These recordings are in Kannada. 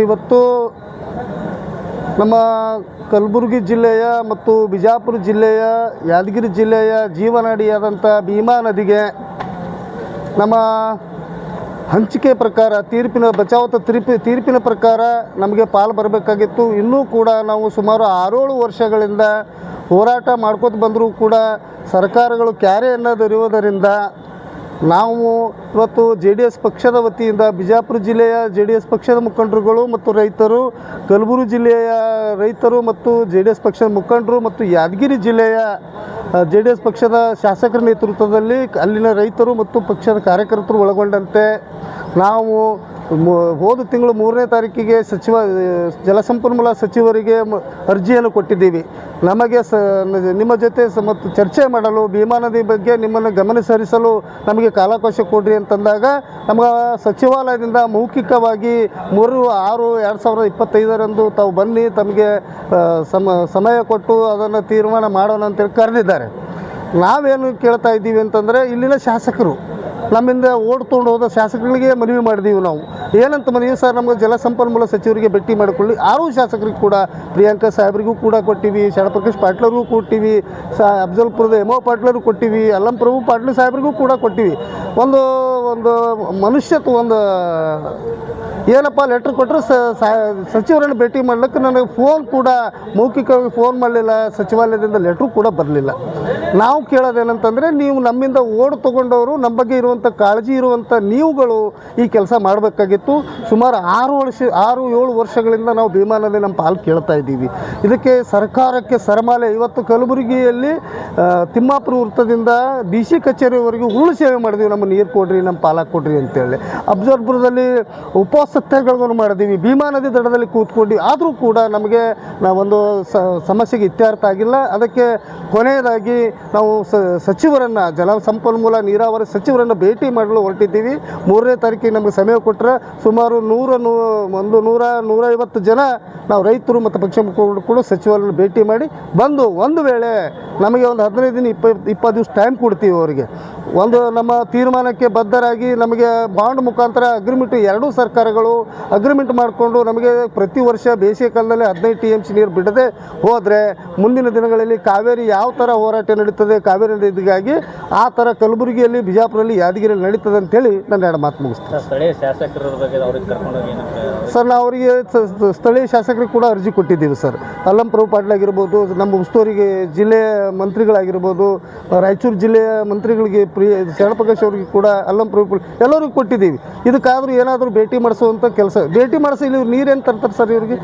ಇವತ್ತು ನಮ್ಮ ಕಲಬುರಗಿ ಜಿಲ್ಲೆಯ ಮತ್ತು ಬಿಜಾಪುರ ಜಿಲ್ಲೆಯ, ಯಾದಗಿರಿ ಜಿಲ್ಲೆಯ ಜೀವನಾಡಿಯಾದಂಥ ಭೀಮಾ ನದಿಗೆ ನಮ್ಮ ಹಂಚಿಕೆ ಪ್ರಕಾರ, ತೀರ್ಪಿನ ಬಚಾವತ ತೀರ್ಪಿ, ತೀರ್ಪಿನ ಪ್ರಕಾರ ನಮಗೆ ಪಾಲು ಬರಬೇಕಾಗಿತ್ತು. ಇನ್ನೂ ಕೂಡ ನಾವು ಸುಮಾರು ಆರೇಳು ವರ್ಷಗಳಿಂದ ಹೋರಾಟ ಮಾಡ್ಕೋತ ಬಂದರೂ ಕೂಡ ಸರ್ಕಾರಗಳು ಕ್ಯಾರೆ ಅನ್ನೋದಿರುವುದರಿಂದ ನಾವು ಇವತ್ತು ಜೆ ಡಿ ಎಸ್ ಪಕ್ಷದ ವತಿಯಿಂದ ಬಿಜಾಪುರ ಜಿಲ್ಲೆಯ ಜೆ ಡಿ ಎಸ್ ಪಕ್ಷದ ಮುಖಂಡರುಗಳು ಮತ್ತು ರೈತರು, ಕಲಬುರಗಿ ಜಿಲ್ಲೆಯ ರೈತರು ಮತ್ತು ಜೆ ಡಿ ಎಸ್ ಪಕ್ಷದ ಮುಖಂಡರು ಮತ್ತು ಯಾದಗಿರಿ ಜಿಲ್ಲೆಯ ಜೆ ಡಿ ಎಸ್ ಪಕ್ಷದ ಶಾಸಕರ ನೇತೃತ್ವದಲ್ಲಿ ಅಲ್ಲಿನ ರೈತರು ಮತ್ತು ಪಕ್ಷದ ಕಾರ್ಯಕರ್ತರು ಒಳಗೊಂಡಂತೆ ನಾವು ಹೋದ ತಿಂಗಳು ಮೂರನೇ ತಾರೀಕಿಗೆ ಸಚಿವ, ಜಲಸಂಪನ್ಮೂಲ ಸಚಿವರಿಗೆ ಅರ್ಜಿಯನ್ನು ಕೊಟ್ಟಿದ್ದೀವಿ. ನಮಗೆ ಸ, ನಿಮ್ಮ ಜೊತೆ ಸ, ಮತ್ತು ಚರ್ಚೆ ಮಾಡಲು, ಭೀಮಾ ನದಿ ಬಗ್ಗೆ ನಿಮ್ಮನ್ನು ಗಮನಿಸರಿಸಲು ನಮಗೆ ಕಾಲಾವಕಾಶ ಕೊಡ್ರಿ ಅಂತಂದಾಗ, ನಮ್ಮ ಸಚಿವಾಲಯದಿಂದ ಮೌಖಿಕವಾಗಿ ಮೂರು, ಆರು, ಎರಡು ಸಾವಿರದ ಇಪ್ಪತ್ತೈದರಂದು ತಾವು ಬನ್ನಿ, ತಮಗೆ ಸಮ, ಸಮಯ ಕೊಟ್ಟು ಅದನ್ನು ತೀರ್ಮಾನ ಮಾಡೋಣ ಅಂತೇಳಿ ಕರೆದಿದ್ದಾರೆ. ನಾವೇನು ಕೇಳ್ತಾ ಇದ್ದೀವಿ ಅಂತಂದರೆ, ಇಲ್ಲಿನ ಶಾಸಕರು ನಮ್ಮಿಂದ ಓಡ್ ತೊಗೊಂಡು ಹೋದ ಶಾಸಕರಿಗೆ ಮನವಿ ಮಾಡಿದೀವಿ ನಾವು. ಏನಂತ ಮನವಿ ಸರ್? ನಮಗೆ ಜಲಸಂಪನ್ಮೂಲ ಸಚಿವರಿಗೆ ಭೇಟಿ ಮಾಡಿಕೊಳ್ಳಿ. ಆರು ಶಾಸಕರಿಗೆ ಕೂಡ, ಪ್ರಿಯಾಂಕಾ ಸಾಹೇಬ್ರಿಗೂ ಕೂಡ ಕೊಟ್ಟಿವಿ ಶರಣಪ್ರಕಾಶ್ ಪಾಟ್ಲರಿಗೂ ಕೊಟ್ಟಿವಿ, ಸಾ, ಅಫ್ಜಲ್ಪುರದ ಎಮೋ ಪಾಟ್ಲರು ಕೊಟ್ಟಿವಿ, ಅಲ್ಲಂ ಪ್ರಭು ಪಾಟ್ಲ ಸಾಹೇಬ್ರಿಗೂ ಕೂಡ ಕೊಟ್ಟಿವಿ. ಒಂದು ಒಂದು ಮನುಷ್ಯತ್ವ, ಒಂದು, ಏನಪ್ಪ ಲೆಟ್ರ್ ಕೊಟ್ಟರೆ ಸಚಿವರನ್ನು ಭೇಟಿ ಮಾಡ್ಲಿಕ್ಕೆ ನನಗೆ ಫೋನ್ ಕೂಡ ಮೌಖಿಕವಾಗಿ ಫೋನ್ ಮಾಡಲಿಲ್ಲ, ಸಚಿವಾಲಯದಿಂದ ಲೆಟ್ರು ಕೂಡ ಬರಲಿಲ್ಲ. ನಾವು ಕೇಳೋದೇನಂತಂದರೆ ನೀವು ನಮ್ಮಿಂದ ಓಡ್ ತೊಗೊಂಡವರು ನಮ್ಮ ಬಗ್ಗೆ ಇರುವಂಥ ಕಾಳಜಿ ಇರುವಂಥ ನೀವುಗಳು ಈ ಕೆಲಸ ಮಾಡಬೇಕಾಗಿತ್ತು. ಸುಮಾರು ಆರು ವರ್ಷ, ಆರು, ಏಳು ವರ್ಷಗಳಿಂದ ನಾವು ಭೀಮಾನಲ್ಲಿ ನಮ್ಮ ಪಾಲು ಕೇಳ್ತಾ ಇದ್ದೀವಿ. ಇದಕ್ಕೆ ಸರ್ಕಾರಕ್ಕೆ ಸರಮಾಲೆ. ಇವತ್ತು ಕಲಬುರಗಿಯಲ್ಲಿ ತಿಮ್ಮಾಪುರ ವೃತ್ತದಿಂದ ಡಿ ಸಿ ಕಚೇರಿವರೆಗೂ ಹುಳು ಸೇವೆ ಮಾಡಿದ್ವಿ. ನಮ್ಮ ನೀರು ಕೊಡ್ರಿ ನಮ್ಮ ಪಾಲ ಕೊಡ್ರಿ ಅಂತೇಳಿ. ಉಪವಾಸ ಸತ್ಯಾಗ್ರಹವನ್ನು ಮಾಡಿದ್ದೀವಿ ಭೀಮಾ ನದಿ ದಡದಲ್ಲಿ ಕೂತ್ಕೊಂಡು ಆದರೂ ಕೂಡ ನಮಗೆ ನಾವೊಂದು ಸಮಸ್ಯೆಗೆ ಇತ್ಯರ್ಥ ಆಗಿಲ್ಲ. ಅದಕ್ಕೆ ಕೊನೆಯದಾಗಿ ನಾವು ಸಚಿವರನ್ನು ಜಲ ಸಂಪನ್ಮೂಲ ನೀರಾವರಿ ಸಚಿವರನ್ನು ಭೇಟಿ ಮಾಡಲು ಹೊರಟಿದ್ದೀವಿ. ಮೂರನೇ ತಾರೀಕಿಗೆ ನಮಗೆ ಸಮಯ ಕೊಟ್ಟರೆ ಸುಮಾರು ನೂರ ನೂ, ಒಂದು ನೂರ ನೂರೈವತ್ತು ಜನ ನಾವು ರೈತರು ಮತ್ತು ಪಕ್ಷ ಮುಖಂಡರು ಕೂಡ ಸಚಿವರನ್ನು ಭೇಟಿ ಮಾಡಿ ಬಂದು ಒಂದು ವೇಳೆ ನಮಗೆ ಒಂದು ಹದಿನೈದು ದಿನ, ಇಪ್ಪತ್ತು ಇಪ್ಪತ್ತು ದಿವಸ ಟೈಮ್ ಕೊಡ್ತೀವಿ ಅವರಿಗೆ. ಒಂದು ನಮ್ಮ ತೀರ್ಮಾನಕ್ಕೆ ಬದ್ಧರಾಗಿ ನಮಗೆ ಬಾಂಡ್ ಮುಖಾಂತರ ಅಗ್ರಿಮೆಂಟ್ ಎರಡೂ ಸರ್ಕಾರಗಳು ಅಗ್ರಿಮೆಂಟ್ ಮಾಡಿಕೊಂಡು ನಮಗೆ ಪ್ರತಿ ವರ್ಷ ಬೇಸಿಗೆ ಕಾಲದಲ್ಲಿ ಹದಿನೈದು ಟಿ ಎಂ ಸಿ ನೀರು ಬಿಡದೆ ಹೋದರೆ ಮುಂದಿನ ದಿನಗಳಲ್ಲಿ ಕಾವೇರಿ ಯಾವ ಥರ ಹೋರಾಟ ನಡೀತದೆ, ಕಾವೇರಿ ನದಿಗಾಗಿ ಆ ಥರ ಕಲಬುರಗಿಯಲ್ಲಿ, ಬಿಜಾಪುರಲ್ಲಿ ಯಾದಗಿರಿಯಲ್ಲಿ ನಡೀತದೆ ಅಂತೇಳಿ ನನ್ನ ಎರಡು ಮಾತು ಮುಗಿಸ್ತೇನೆ. ಸ್ಥಳೀಯ ಶಾಸಕರ ಬಗ್ಗೆ ಅವ್ರಿಗೆ ಕರ್ಕೊಂಡೋಗಿ ಸರ್, ನಾವು ಅವರಿಗೆ ಸ್ಥಳೀಯ ಶಾಸಕರಿಗೆ ಕೂಡ ಅರ್ಜಿ ಕೊಟ್ಟಿದ್ದೀವಿ ಸರ್. ಅಲ್ಲಂ ಪ್ರಭು ಪಾಟೀಲ್ ಆಗಿರ್ಬೋದು, ನಮ್ಮ ಉಸ್ತುವಾರಿಗೆ ಜಿಲ್ಲೆಯ ಮಂತ್ರಿಗಳಾಗಿರ್ಬೋದು, ರಾಯಚೂರು ಜಿಲ್ಲೆಯ ಮಂತ್ರಿಗಳಿಗೆ ಪ್ರಿಯ ಶರಣಪ್ರಕಾಶ್ ಅವರಿಗೆ ಕೂಡ ಅಲ್ಲಂ ಪ್ರಭು ಎಲ್ಲರಿಗೂ ಕೊಟ್ಟಿದ್ದೀವಿ. ಇದಕ್ಕಾದರೂ ಏನಾದರೂ ಭೇಟಿ ಮಾಡಿಸುವಂಥ ಕೆಲಸ, ಭೇಟಿ ಮಾಡಿಸಿ ಇಲ್ಲಿ ಇವ್ರು ನೀರೇನು ತರ್ತಾರೆ ಸರ್ ಇವರಿಗೆ?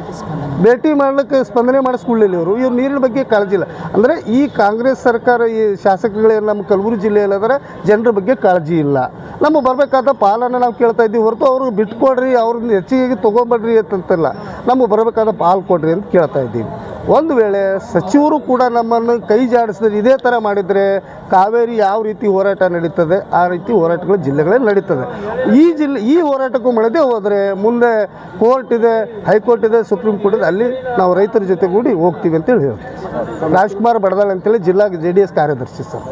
ಭೇಟಿ ಮಾಡ್ಲಿಕ್ಕೆ ಸ್ಪಂದನೆ ಮಾಡಿಸ್ಕೊಳ್ಳಿಲ್ಲ ಇವರು. ಇವ್ರು ನೀರಿನ ಬಗ್ಗೆ ಕಾಳಜಿ ಇಲ್ಲ. ಅಂದರೆ ಈ ಕಾಂಗ್ರೆಸ್ ಸರ್ಕಾರ, ಈ ಶಾಸಕಗಳೇ ನಮ್ಮ ಕಲಬುರಗಿ ಜಿಲ್ಲೆಯಲ್ಲಿ ಅದರ ಜನರ ಬಗ್ಗೆ ಕಾಳಜಿ ಇಲ್ಲ. ನಮಗೆ ಬರಬೇಕಾದ ಪಾಲನ್ನು ನಾವು ಕೇಳ್ತಾ ಇದ್ದೀವಿ. ಹೊರತು ಅವರು ಬಿಟ್ಕೊಡ್ರಿ, ಅವ್ರನ್ನ ಹೆಚ್ಚಿಗೆ ತೊಗೊಂಬಡ್ರಿ ಅಂತಂತಲ್ಲ. ನಮಗೆ ಬರಬೇಕಾದ ಪಾಲು ಕೊಡ್ರಿ ಅಂತ ಕೇಳ್ತಾ ಇದ್ದೀವಿ. ಒಂದು ವೇಳೆ ಸಚಿವರು ಕೂಡ ನಮ್ಮನ್ನು ಕೈ ಜಾಡಿಸಿದ್ರೆ ಇದೇ ಥರ ಮಾಡಿದರೆ ಕಾವೇರಿ ಯಾವ ರೀತಿ ಹೋರಾಟ ನಡೀತದೆ, ಆ ರೀತಿ ಹೋರಾಟಗಳು ಜಿಲ್ಲೆಗಳಲ್ಲಿ ನಡೀತದೆ. ಈ ಜಿಲ್ಲೆ ಈ ಹೋರಾಟಕ್ಕೂ ಮಾಡದೇ ಹೋದರೆ ಮುಂದೆ ಕೋರ್ಟ್ ಇದೆ, ಹೈಕೋರ್ಟ್ ಇದೆ, ಸುಪ್ರೀಂ ಕೋರ್ಟ್ ಇದೆ, ಅಲ್ಲಿ ನಾವು ರೈತರ ಜೊತೆಗೂಡಿ ಹೋಗ್ತೀವಿ ಅಂತೇಳಿ ಹೇಳ್ತೀವಿ. ರಾಜ್ಕುಮಾರ್ ಬಡದಾಳ್ ಅಂತೇಳಿ ಜಿಲ್ಲಾ ಜೆ ಡಿ ಎಸ್ ಕಾರ್ಯದರ್ಶಿ ಸರ್.